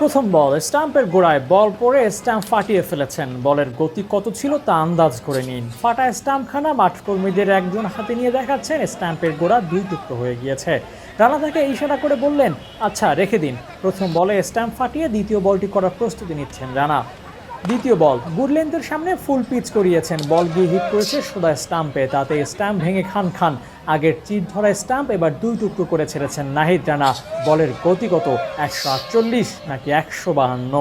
প্রথম বল, স্টাম্পের গোড়ায় বল পরে স্টাম্প ফাটিয়ে ফেলেছেন। বলের গতি কত ছিল তা আন্দাজ করে নিন। ফাটা স্টাম্পখানা মাঠকর্মীদের একজন হাতে নিয়ে দেখাচ্ছেন, স্টাম্পের গোড়া দুই টুকরো হয়ে গিয়েছে। রানা তাকে ইশারা করে বললেন আচ্ছা রেখে দিন। প্রথম বলে স্ট্যাম্প ফাটিয়ে দ্বিতীয় বলটি করার প্রস্তুতি নিচ্ছেন রানা। দ্বিতীয় বল। গুডলেন্থের সামনে ফুল পিচ করিয়েছেন। বল গিয়ে হিট করেছে সোদা স্টাম্পে। তাতে স্টাম্প ভেঙে খান খান। আগের চিট ধরা স্টাম্প এবার দুই টুকরো করে ছেড়েছেন নাহিদ রানা। বলের গতিগত একশো আটচল্লিশ নাকি একশো বাহান্ন?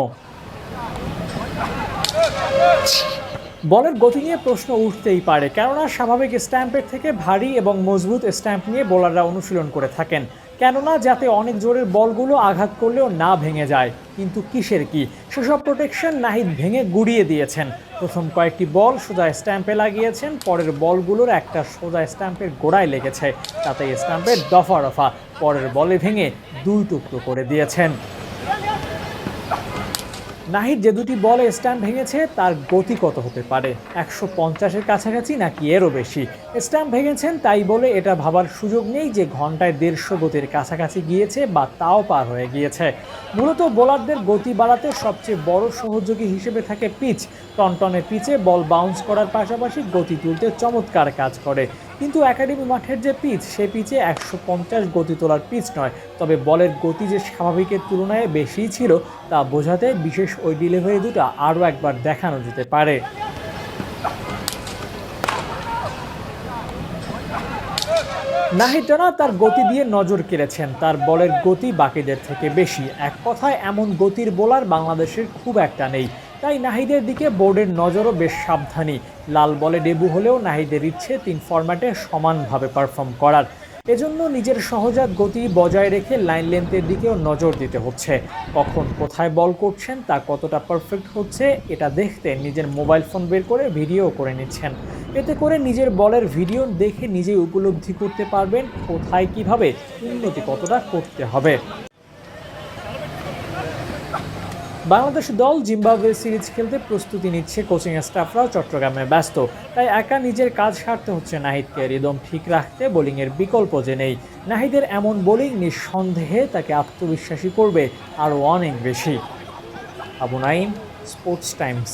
বলের গতি নিয়ে প্রশ্ন উঠতেই পারে। কেননা স্বাভাবিক স্ট্যাম্পের থেকে ভারী এবং মজবুত স্ট্যাম্প নিয়ে বোলাররা অনুশীলন করে থাকেন। কেননা যাতে অনেক জোরের বলগুলো আঘাত করলেও না ভেঙে যায়। কিন্তু কিসের কি? সেসব প্রোটেকশন নাহিদ ভেঙে গুড়িয়ে দিয়েছেন। প্রথম কয়েকটি বল সোজা স্ট্যাম্পে লাগিয়েছেন, পরের বলগুলোর একটা সোজা স্ট্যাম্পের গোড়ায় লেগেছে। তাতে স্ট্যাম্পের দফা রফা, পরের বলে ভেঙে দুই টুকরো করে দিয়েছেন। নাহিদ যে দুটি বলে স্ট্যাম্প ভেঙেছে, তার গতি কত হতে পারে? একশো পঞ্চাশের কাছাকাছি নাকি এরও বেশি? স্ট্যাম্প ভেঙেছেন, তাই বলে এটা ভাবার সুযোগ নেই যে ঘন্টায় দেড়শো গতির কাছাকাছি গিয়েছে বা তাও পার হয়ে গিয়েছে। মূলত বোলারদের গতি বাড়াতে সবচেয়ে বড় সহযোগী হিসেবে থাকে পিচ। টনটনে পিচে বল বাউন্স করার পাশাপাশি গতি তুলতে চমৎকার কাজ করে। কিন্তু একাডেমি মাঠের যে পিচ সে পিচে একশো পঞ্চাশ গতি তোলার পিচ নয়। তবে বলের গতি যে স্বাভাবিকের তুলনায় বেশিই ছিল, তা বোঝাতে বিশেষ ওই ডেলিভারি দুটো আরও একবার দেখানো যেতে পারে। নাহিদ তার গতি দিয়ে নজর কেড়েছেন। তার বলের গতি বাকিদের থেকে বেশি। এক কথায়, এমন গতির বোলার বাংলাদেশের খুব একটা নেই। তাই নাহিদের দিকে বোর্ডের নজরও বেশ সাবধানী। লাল বলে ডেবু হলেও নাহিদের ইচ্ছে তিন ফরম্যাটে সমানভাবে পারফর্ম করার। এজন্য নিজের সহজাত গতি বজায় রেখে লাইন লেন্থের দিকেও নজর দিতে হচ্ছে। কখন কোথায় বল করছেন, তা কতটা পারফেক্ট হচ্ছে, এটা দেখতে নিজের মোবাইল ফোন বের করে ভিডিও করে নিচ্ছেন। এতে করে নিজের বলের ভিডিও দেখে নিজেই উপলব্ধি করতে পারবেন কোথায় কীভাবে, উন্নতি কতটা করতে হবে। বাংলাদেশ দল জিম্বাবুয়ে সিরিজ খেলতে প্রস্তুতি নিচ্ছে কোচিং স্টাফরাও চট্টগ্রামে ব্যস্ত। তাই একা নিজের কাজ সারতে হচ্ছে নাহিদকে। রিদম ঠিক রাখতে বোলিংয়ের বিকল্প যে নেই। নাহিদের এমন বোলিং নিঃসন্দেহে তাকে আত্মবিশ্বাসী করবে আরও অনেক বেশি। Abu Naim sports times.